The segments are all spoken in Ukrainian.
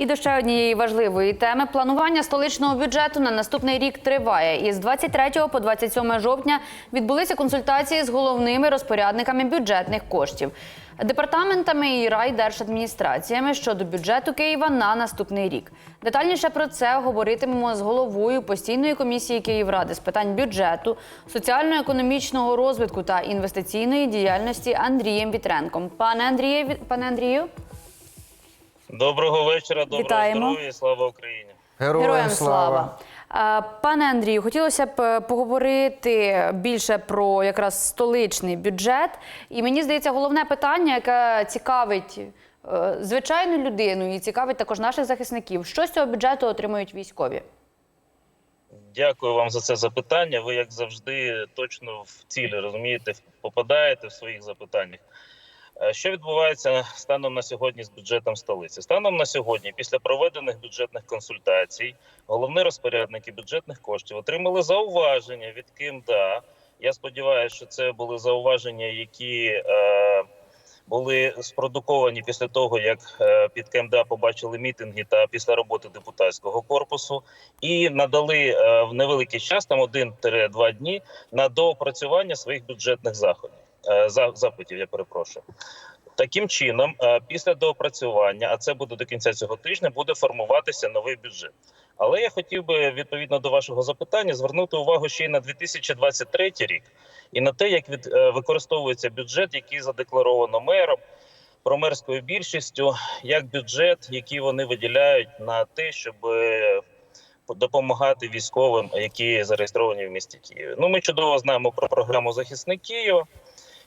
І до ще однієї важливої теми планування столичного бюджету на наступний рік триває. І з 23 по 27 жовтня відбулися консультації з головними розпорядниками бюджетних коштів, департаментами і райдержадміністраціями щодо бюджету Києва на наступний рік. Детальніше про це говоритимемо з головою постійної комісії Київради з питань бюджету, соціально-економічного розвитку та інвестиційної діяльності Андрієм Вітренком. Пане Андріє, ві- пане Андрію. Доброго вечора, доброго Вітаємо. здоров'я і слава Україні. Героям слава. Е, Пане Андрію, хотілося б е, поговорити більше про якраз столичний бюджет. І мені здається, головне питання, яке цікавить е, звичайну людину і цікавить також наших захисників. Що з цього бюджету отримують військові? Дякую вам за це запитання. Ви, як завжди, точно в цілі розумієте, попадаєте в своїх запитаннях. Е, Що відбувається станом на сьогодні з бюджетом столиці? Станом на сьогодні, після проведених бюджетних консультацій, головні розпорядники бюджетних коштів отримали зауваження від КМДА. Я сподіваюся, що це були зауваження, які е, були спродуковані після того, як е, під КМДА побачили мітинги та після роботи депутатського корпусу, і надали е, в невеликий час, там 1-2 дні, на доопрацювання своїх бюджетних заходів. Е, за- запитів, я перепрошую. Таким чином, е, після доопрацювання, а це буде до кінця цього тижня, буде формуватися новий бюджет. Але я хотів би відповідно до вашого запитання звернути увагу ще й на 2023 рік і на те, як від е, використовується бюджет, який задекларовано мером, промерською більшістю, як бюджет, який вони виділяють на те, щоб допомагати військовим, які зареєстровані в місті Києві. Ну, ми чудово знаємо про програму Захисник Києва.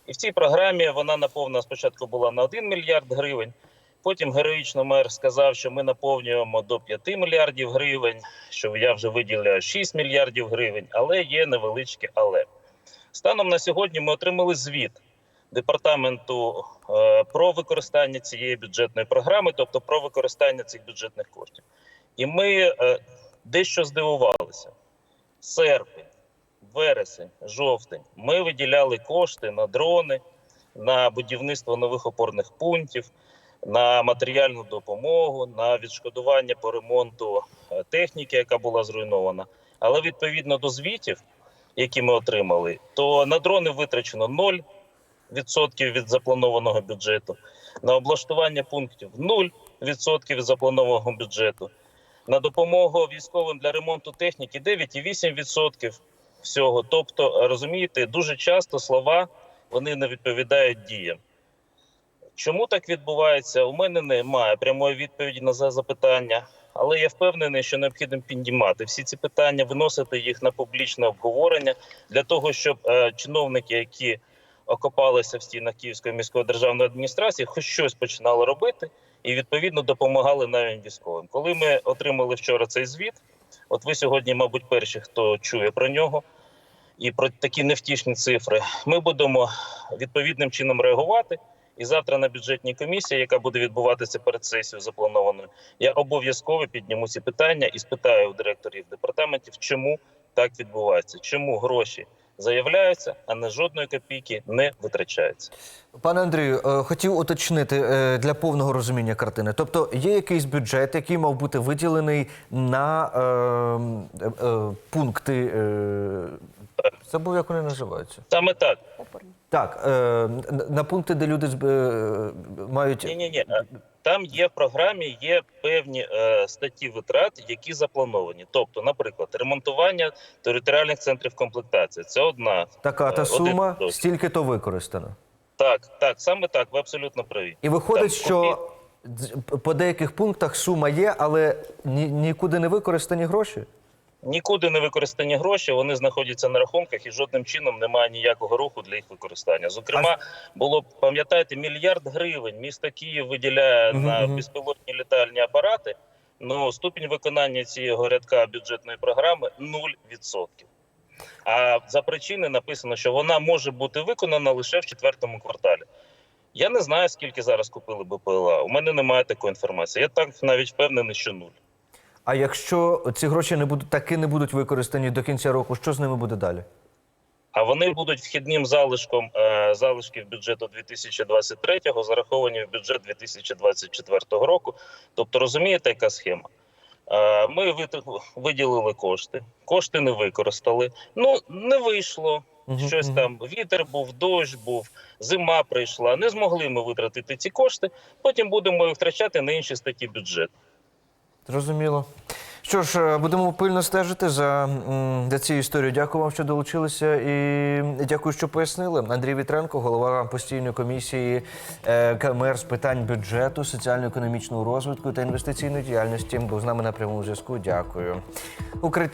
І в цій програмі вона наповнена спочатку була на 1 мільярд гривень. Потім героїчно мер сказав, що ми наповнюємо до 5 мільярдів гривень, що я вже виділяю 6 мільярдів гривень, але є невеличке але. Станом на сьогодні ми отримали звіт департаменту е, про використання цієї бюджетної програми, тобто про використання цих бюджетних коштів. І ми е, дещо здивувалися. Серпень, вересень, жовтень. Ми виділяли кошти на дрони, на будівництво нових опорних пунктів, на матеріальну допомогу, на відшкодування по ремонту е, техніки, яка була зруйнована. Але відповідно до звітів, які ми отримали, то на дрони витрачено 0% від запланованого бюджету, на облаштування пунктів 0% від запланованого бюджету, на допомогу військовим для ремонту техніки 9,8% всього. Тобто, розумієте, дуже часто слова вони не відповідають діям. Чому так відбувається? У мене немає прямої відповіді на це запитання, але я впевнений, що необхідно піднімати всі ці питання, виносити їх на публічне обговорення для того, щоб е, чиновники, які окопалися в стінах Київської міської державної адміністрації, хоч щось починали робити і відповідно допомагали навіть військовим. Коли ми отримали вчора цей звіт, от ви сьогодні, мабуть, перші, хто чує про нього. І про такі невтішні цифри ми будемо відповідним чином реагувати. І завтра на бюджетній комісії, яка буде відбуватися перед сесією запланованою, я обов'язково підніму ці питання і спитаю у директорів департаментів, чому так відбувається, чому гроші заявляються, а не жодної копійки не витрачаються. Пане Андрію, е, хотів уточнити е, для повного розуміння картини. Тобто є якийсь бюджет, який мав бути виділений на е, е, е, пункти. Е, забув, як вони називаються. Саме так. Так, е, на пункти, де люди зб- е, мають. Ні, ні, ні. Там є в програмі є певні е, статті витрат, які заплановані. Тобто, наприклад, ремонтування територіальних центрів комплектації. Це одна Така е, та один сума, досвід. стільки то використано. Так, так, саме так. Ви абсолютно праві. І виходить, Там що по деяких пунктах сума є, але ні, нікуди не використані гроші. Нікуди не використані гроші, вони знаходяться на рахунках і жодним чином немає ніякого руху для їх використання. Зокрема, було пам'ятаєте, мільярд гривень місто Київ виділяє на безпілотні літальні апарати. Ну ступінь виконання цього рядка бюджетної програми 0%. А за причини написано, що вона може бути виконана лише в четвертому кварталі. Я не знаю, скільки зараз купили БПЛА. У мене немає такої інформації. Я так навіть впевнений, що нуль. А якщо ці гроші не будуть таки не будуть використані до кінця року, що з ними буде далі? а вони будуть вхідним залишком е, залишків бюджету 2023 зараховані в бюджет 2024 року. Тобто, розумієте, яка схема? Е, Ми виділили кошти, кошти не використали. Ну не вийшло. Щось там вітер був, дощ був, зима прийшла. Не змогли ми витратити ці кошти. Потім будемо їх втрачати на інші статті бюджету. Зрозуміло. Що ж, е, будемо пильно стежити за, за цією історією. Дякую вам, що долучилися, і дякую, що пояснили. Андрій Вітренко, голова постійної комісії е, КМР з питань бюджету, соціально-економічного розвитку та інвестиційної діяльності, був з нами на прямому зв'язку. Дякую. Укриття.